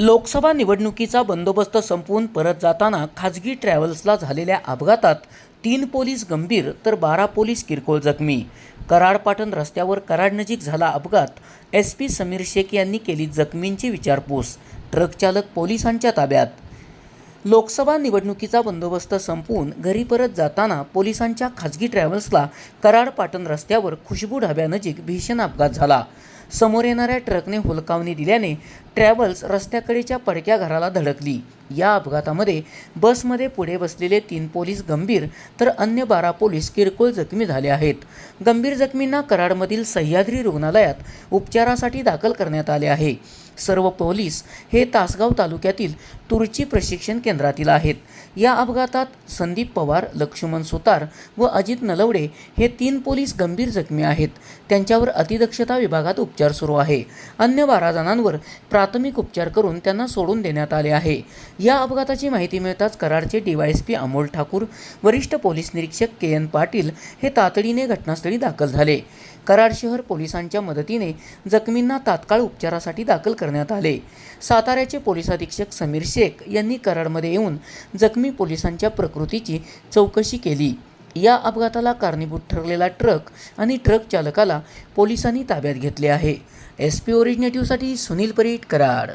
लोकसभा निवडणुकीचा बंदोबस्त संपवून परत जाताना खाजगी ट्रॅव्हल्सला झालेल्या अपघातात तीन पोलीस गंभीर तर बारा पोलीस किरकोळ जखमी. कराडपाटण रस्त्यावर कराडनजीक झाला अपघात. एस पी समीर शेख यांनी केली जखमींची विचारपूस. ट्रक चालक पोलिसांच्या ताब्यात. लोकसभा निवडणुकीचा बंदोबस्त संपवून घरी परत जाताना पोलिसांच्या खाजगी ट्रॅव्हल्सला कराडपाटण रस्त्यावर खुशबू ढाब्यानजीक भीषण अपघात झाला. समोर येणाऱ्या ट्रकने हुलकावणी दिल्याने ट्रॅव्हल्स रस्त्याकडेच्या पडक्या घराला धडकली. या अपघातामध्ये बसमध्ये पुढे बसलेले तीन पोलीस गंभीर तर अन्य बारा पोलीस किरकोळ जखमी झाले आहेत. गंभीर जखमींना कराडमधील सह्याद्री रुग्णालयात उपचारासाठी दाखल करण्यात आले आहे. सर्व पोलीस हे तासगाव तालुक्यातील तुर्ची प्रशिक्षण केंद्रातील आहेत. या अपघातात संदीप पवार लक्ष्मण सुतार व अजित नलवडे हे तीन पोलीस गंभीर जखमी आहेत. त्यांच्यावर अतिदक्षता विभागात उपचार सुरू आहे. अन्य बारा जणांवर प्राथमिक उपचार करून त्यांना सोडून देण्यात आले आहे. या अपघाताची माहिती मिळताच कराडचे डीवायएसपी अमोल ठाकूर वरिष्ठ पोलीस निरीक्षक के एन पाटील हे तातडीने घटनास्थळी दाखल झाले. कराड शहर पोलिसांच्या मदतीने जखमींना तात्काळ उपचारासाठी दाखल करण्यात आले. साताऱ्याचे पोलीस अधीक्षक समीर शेख यांनी कराडमध्ये येऊन जखमी पोलिसांच्या प्रकृतीची चौकशी केली. या अपघाताला कारणीभूत ठरलेला ट्रक आणि ट्रक चालकाला पोलिसांनी ताब्यात घेतले आहे. एस पी ओरिजिनेटिव्हसाठी सुनील परीट कराड.